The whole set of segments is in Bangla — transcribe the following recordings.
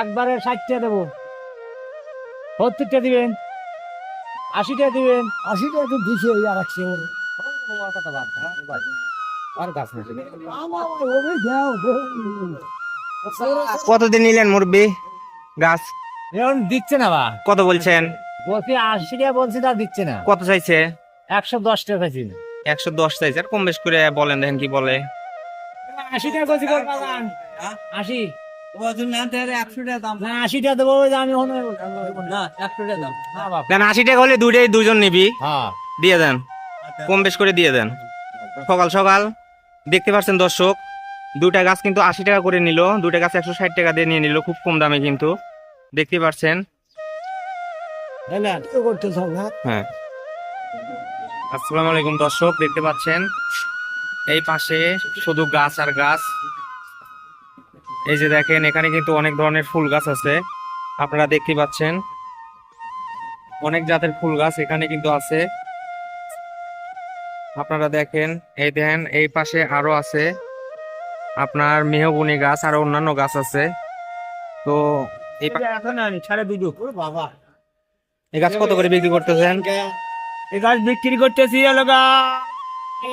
একবারে ষাটটা দেবো। সত্তরটা দিবেন আশিটা দিবেন। আশিটা তো দিছে আর একশো আর যাও কতদিন নিলেন মুরব্বি গাছ? এখন দিচ্ছে না বা। কত বলছেন? বলছি আশিটা বলছি তা দিচ্ছে না। কত চাইছে? একশো দশ টাকা চাইছি। একশো দশ চাইছে। আর কম বেশ করে বলেন দেখেন কি বলে। আশি টাকা বাগান। আশি। আশি টাকা হলে দুইটাই দুজন নিবি। হ্যাঁ। দিয়ে দেন। কম বেশ করে দিয়ে দেন। সকাল সকাল। দেখতে পাচ্ছেন দর্শক দুটা গাছ কিন্তু আশি টাকা করে নিল। দুটা গাছ একশো ষাট টাকা দিয়ে নিয়ে নিল খুব কম দামে কিন্তু। দেখতে পাচ্ছেন। হ্যাঁ। আসসালামু আলাইকুম দর্শক দেখতে পাচ্ছেন। এই পাশে শুধু গাছ আর গাছ। এই যে দেখেন এখানে কিন্তু অনেক ধরনের ফুল গাছ আছে। আপনারা দেখতে পাচ্ছেন। অনেক জাতের ফুল গাছ এখানে কিন্তু আছে। আপনারা দেখেন এই দেখেন এই পাশে আরও আছে। আপনার মেহগুনি গাছ আর অন্যান্য গাছ আছে। তো এই বাবা। গাছ কত করে বিক্রি করতেছেন? এই গাছ বিক্রি করতেছি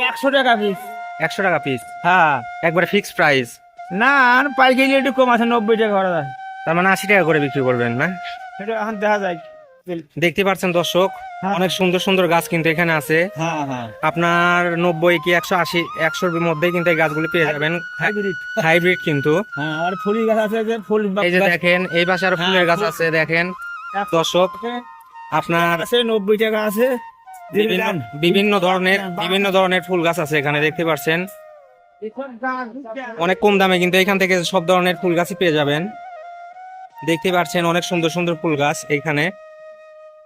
একশো টাকা পিস একশো টাকা পিস হ্যাঁ। একবারে ফিক্সড প্রাইস না আর পাইকারি একটু কম আছে নব্বই টাকা করা যায় তার মানে আশি টাকা করে বিক্রি করবেন না? সেটা এখন দেখা যায় দেখতে পাচ্ছেন দর্শক হ্যাঁ। অনেক সুন্দর সুন্দর গাছ কিন্তু এখানে আছে। হ্যাঁ হ্যাঁ। আপনার নব্বই কি একশো আশি একশোর মধ্যে কিন্তু এই গাছগুলি পেয়ে যাবেন। হাইব্রিড কিন্তু। আর ফুলি গাছ আছে যে ফুল এই যে দেখেন এই পাশে আর ফুলের গাছ আছে দেখেন। দর্শক আপনার আছে নব্বই টাকা আছে। বিভিন্ন ধরনের বিভিন্ন ধরনের ফুল গাছ আছে এখানে দেখতে পাচ্ছেন অনেক কম দামে কিন্তু এখান থেকে সব ধরনের ফুল গাছই পেয়ে যাবেন। দেখতে পাচ্ছেন অনেক সুন্দর সুন্দর ফুল গাছ এখানে।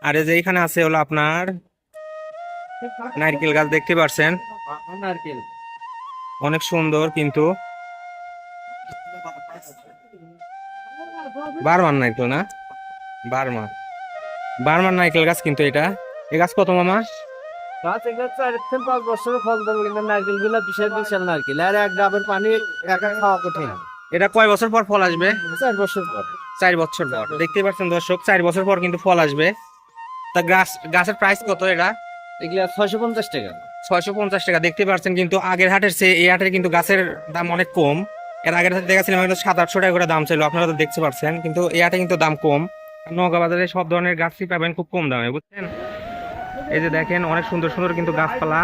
আর এই যে এখানে আছে হলো আপনার নারকেল গাছ, দেখতে পাচ্ছেন? অনেক সুন্দর কিন্তু। বারমান নারকেল না? বারমান। বারমান নারকেল গাছ কিন্তু এটা। এই গাছ কত মামা? গাছ এগুলো চার থেকে পাঁচ বছরের ফল ধরবে কিন্তু নারকেলগুলো বিশাল বিশাল নারকেল। আর এক ডাবের পানি একা খাওয়া কঠিন। এটা কয় বছর পর ফল আসবে? চার বছর পর। চার বছর পর। দেখতে পাচ্ছেন দর্শক চার বছর পর কিন্তু ফল আসবে। তা গাছ গাছের প্রাইস কত এটা? এগুলো ছয়শো পঞ্চাশ টাকা। ছয়শো পঞ্চাশ টাকা। দেখতে পাচ্ছেন কিন্তু আগের হাটের চেয়ে এই হাটের কিন্তু গাছের দাম অনেক কম। এর আগের হাটে দেখাছিলাম কিন্তু সাত আটশো টাকা করে দাম ছিল আপনারা তো দেখতে পাচ্ছেন। কিন্তু এই হাটে কিন্তু দাম কম। নৌকা বাজারে সব ধরনের গাছই পাবেন খুব কম দামে বুঝছেন? এই যে দেখেন, অনেক সুন্দর সুন্দর কিন্তু গাছপালা।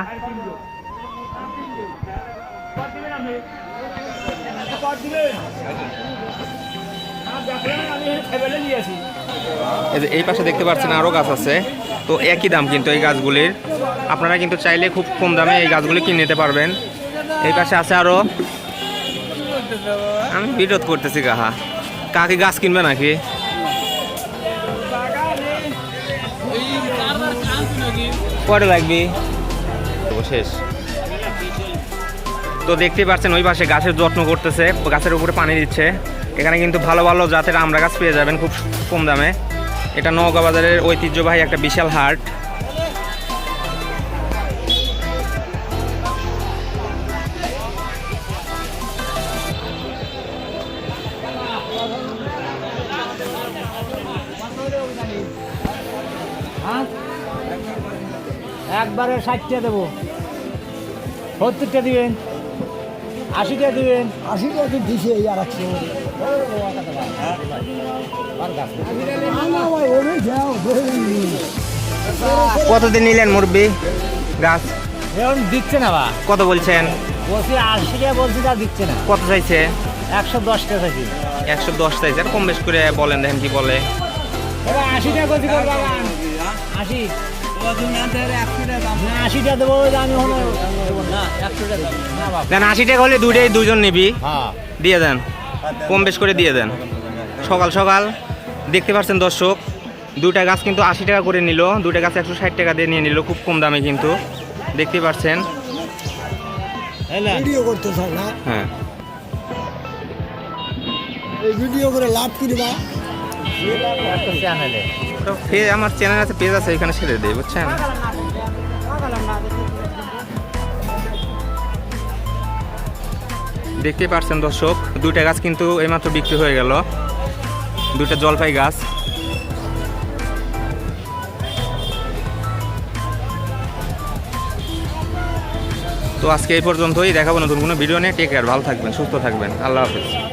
এই পাশে দেখতে পাচ্ছেন আরও গাছ আছে। তো একই দাম কিন্তু এই গাছগুলির। আপনারা কিন্তু চাইলে খুব কম দামে এই গাছগুলি কিনে নিতে পারবেন। এই পাশে আছে আরও। আমি বিরোধ করতেছি কাহা কাকে গাছ কিনবে নাকি? কয়টা লাগবে। শেষ। তো দেখতে পাচ্ছেন ওই পাশে গাছের যত্ন করতেছে গাছের উপরে পানি দিচ্ছে। এখানে কিন্তু ভালো ভালো জাতের আমরা গাছ পেয়ে যাবেন খুব কম দামে। এটা নওগাঁ বাজারের ঐতিহ্যবাহী একটা বিশাল হাট। হ্যাঁ? একবারে ষাটটা দেবো। সত্তরটা দিবেন আশিটা দিবেন। আশিটা তো দিছে আর একশো ওরে যাও কতদিন নিলেন মুরব্বি গাছ? এখন দিচ্ছে না বা। কত বলছেন? বলছি আশিটা বলছি তা দিচ্ছে না। কত চাইছে? একশো দশ টাকা চাইছি। একশো দশ চাইছে আর কম বেশ করে বলেন দেখেন কি বলে। এবার আশিটা করছি আশি। দেন আশি টাকা হলে দুইটাই দুজন নিবি। হ্যাঁ। দিয়ে দেন। কম বেশ করে দিয়ে দেন। সকাল সকাল। দেখতে পাচ্ছেন দর্শক দুটা গাছ কিন্তু আশি টাকা করে নিল। দুটা গাছ একশো ষাট টাকা দিয়ে নিয়ে নিল খুব কম দামে কিন্তু। দেখতে পাচ্ছেন। হ্যাঁ। ভিডিও করে লাভ কিনবা চ্যানেলে পেজ আমার চ্যানেল আছে পেজ আছে এখানে ছেড়ে দেয় বুঝছেন? দেখতে পারছেন দর্শক, দুইটা গাছ কিন্তু এইমাত্র বিক্রি হয়ে গেল। দুইটা জলপাই গাছ। তো আজকে এই পর্যন্তই, দেখাবো নতুন কোনো ভিডিও নিয়ে। টেক কেয়ার ভালো থাকবেন, সুস্থ থাকবেন। আল্লাহ হাফিজ।